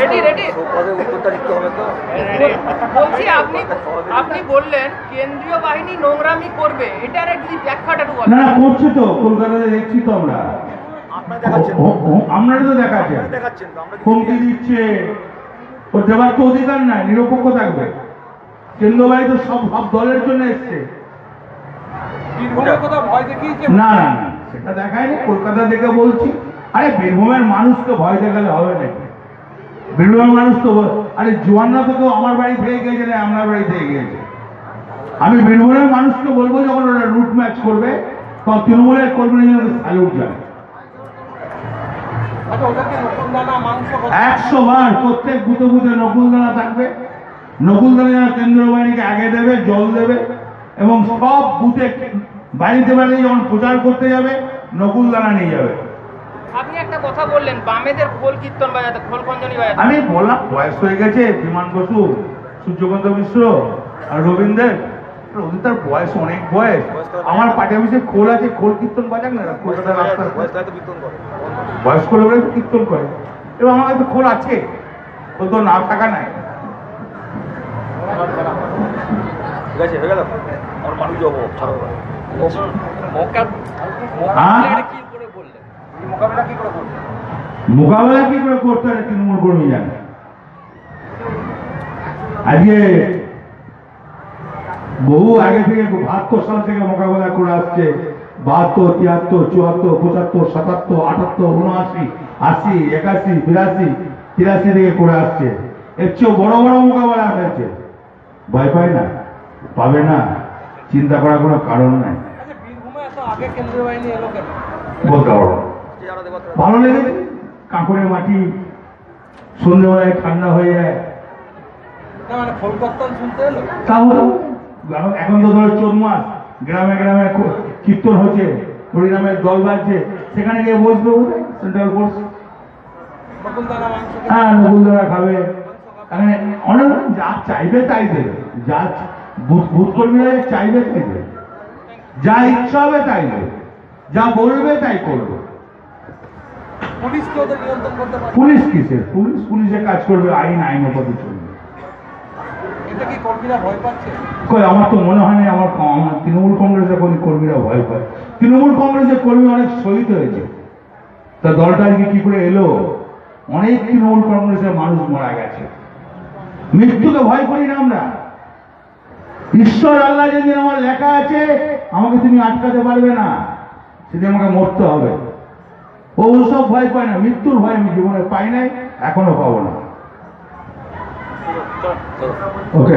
Ready ready পদে উত্তরটা লিখতে হবে তো? বলছি আপনি আপনি বললেন কেন্দ্রীয় বাহিনী নোংরামি করবে। এটার একটি ব্যাখ্যাটা বলেন না না করছে তো। কলকাতাতে দেখছি তো আমরা। আপনারা দেখাচ্ছেন। ও- ও- ও- আপনারা তো দেখাচ্ছেন। হুমকি দিচ্ছে। ওর দেওয়ার তো অধিকার নাই নিরপেক্ষ থাকবে। কেন্দ্র বাহিনী তো সব সব দলের জন্য এসছে। বীরভূমের কথা ভয় দেখিয়েছে? না না না সেটা দেখায়নি। কলকাতা থেকে বলছি। আরে বীরভূমের মানুষকে ভয় দেখালে হবে নাকি? বীরভূমের মানুষ তো বল- আরে জোয়ানরা তো কেউ আমার বাড়ি থেকে গিয়েছে না আমার বাড়ি থেকে গিয়েছে। আমি বীরভূমের মানুষকে বলব যখন ওরা রুট ম্যাচ করবে তখন তৃণমূলের কর্মীরা যেন স্যালুট যায়। আচ্ছা দানা একশো বার প্রত্যেক বুথে বুথে নকুলদানা থাকবে। নকুলদানা যেন কেন্দ্র বাহিনীকে আগে দেবে জল দেবে এবং সব বুথে বাড়িতে বাড়িতে যখন প্রচার করতে যাবে নকুলদানা নিয়ে যাবে। আপনি একটা কথা বললেন বামেদের খোল কীর্তন বাজাতে খোল খঞ্জনি বাজাতে। আমি বললাম বয়স হয়ে গেছে বিমান বসু সূর্যকান্ত মিশ্র আর রবীন্দ্রের। ওদের তার বয়স অনেক বয়স। আমার পার্টি অফিসে খোল আছে খোল কীর্তন বাজাক না কলকাতা রাস্তার বয়স করে। বয়স্ক লোকরা কীর্তন করে। এবং আমার কাছে খোল আছে। ও তো না থাকা নাই। ঠিক আছে হয়ে গেল? আমার মানুষ যাব ছাড়ো। হ্যাঁ? কি করে বললেন মোকাবিলা কি করে করব? মোকাবেলা কি করে করতে হয় তৃণমূল কর্মী জানে। আজকে বহু আগে থেকে বাহাত্তর সাল থেকে মোকাবেলা করে আসছে। বাহাত্তর তিয়াত্তর চুয়াত্তর পঁচাত্তর সাতাত্তর আটাত্তর উনআশি আশি একাশি বিরাশি তিরাশি থেকে করে আসছে। এর চেয়েও বড় বড় মোকাবেলা হয়েছে। ভয় পায় না পাবে না চিন্তা করার কোনো কারণ নাই। আচ্ছা বলতে পারব তারা ভালো লেগেছে? কাঁকুড়ের মাটি সন্ধ্যেবেলায় ঠান্ডা হয়ে যায়। মানে এখন তো ধরো চোদ্দ মাস গ্রামে গ্রামে কীর্তন হচ্ছে হরিনামের দল বাজছে সেখানে গিয়ে বসবে সেন্ট্রাল ফোর্স? হ্যাঁ নকুলদারা খাবে। এখানে অনেক যা চাইবে তাই দেবে। যা কর্মীরা চাইবে তাই দেবে। যা ইচ্ছা হবে তাই দেবে। যা বলবে তাই করবে। পুলিশ পুলিশ কিসের? পুলিশ পুলিশের কাজ করবে আইন আইন পথে চলবে। কই আমার তো মনে হয় না আমার আমার তৃণমূল কংগ্রেসের কোনো কর্মীরা ভয় পায়। তৃণমূল কংগ্রেসের কর্মী অনেক শহীদ হয়েছে। তা দলটা আজকে কি করে এলো? অনেক তৃণমূল কংগ্রেসের মানুষ মারা গেছে। মৃত্যুকে ভয় করি না আমরা। ঈশ্বর আল্লাহ যেদিন আমার লেখা আছে আমাকে তুমি আটকাতে পারবে না। সেদিন আমাকে মরতে হবে। ও সব ভয় পায় না মৃত্যুর ভয় আমি জীবনে পাই নাই এখনও পাবো না। ওকে